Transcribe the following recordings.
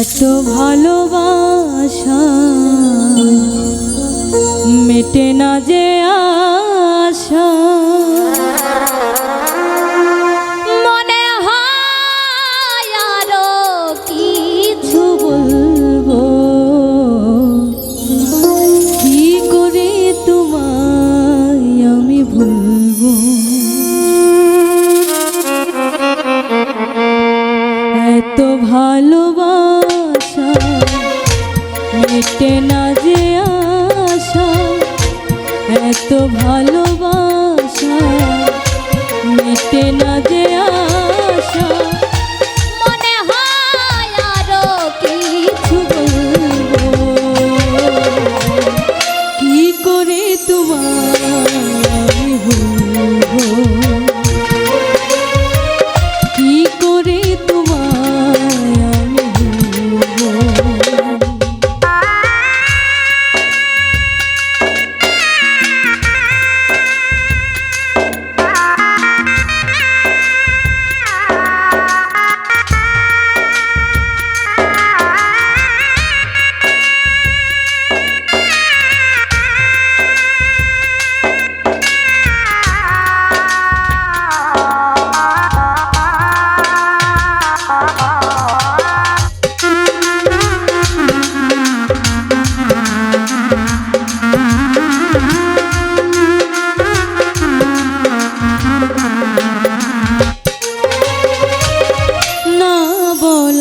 এত ভালোবাসা মেটে না যে এত ভালোবাসা মেটে না যে আশা এত ভালোবাসা।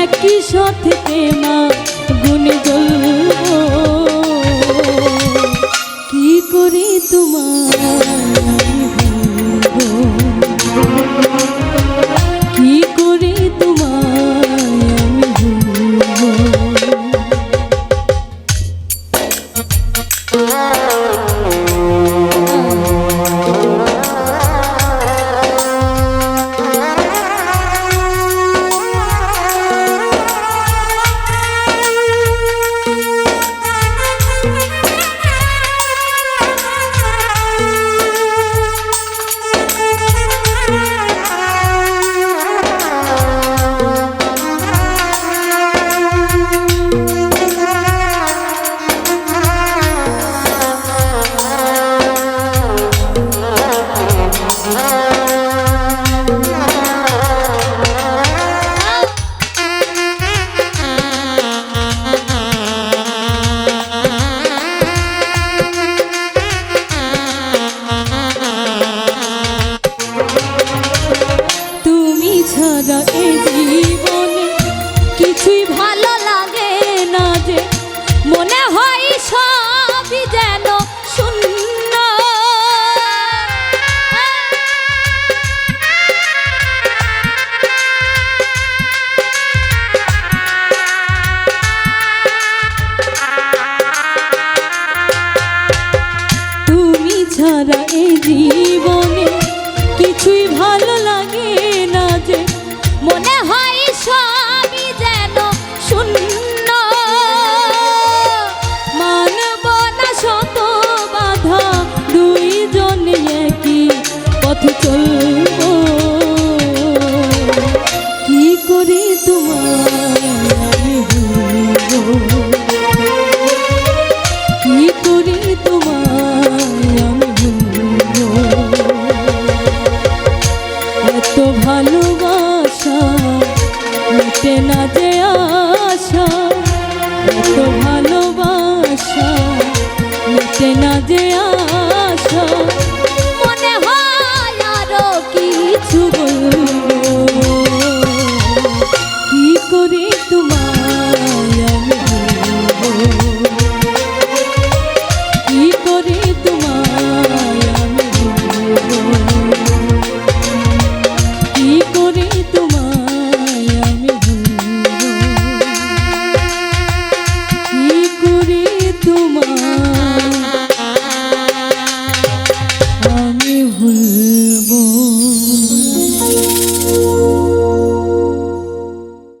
একই সাথে মা গুণ জল ছাড়া এই জীবনে কিছুই ভালো বাঁচে না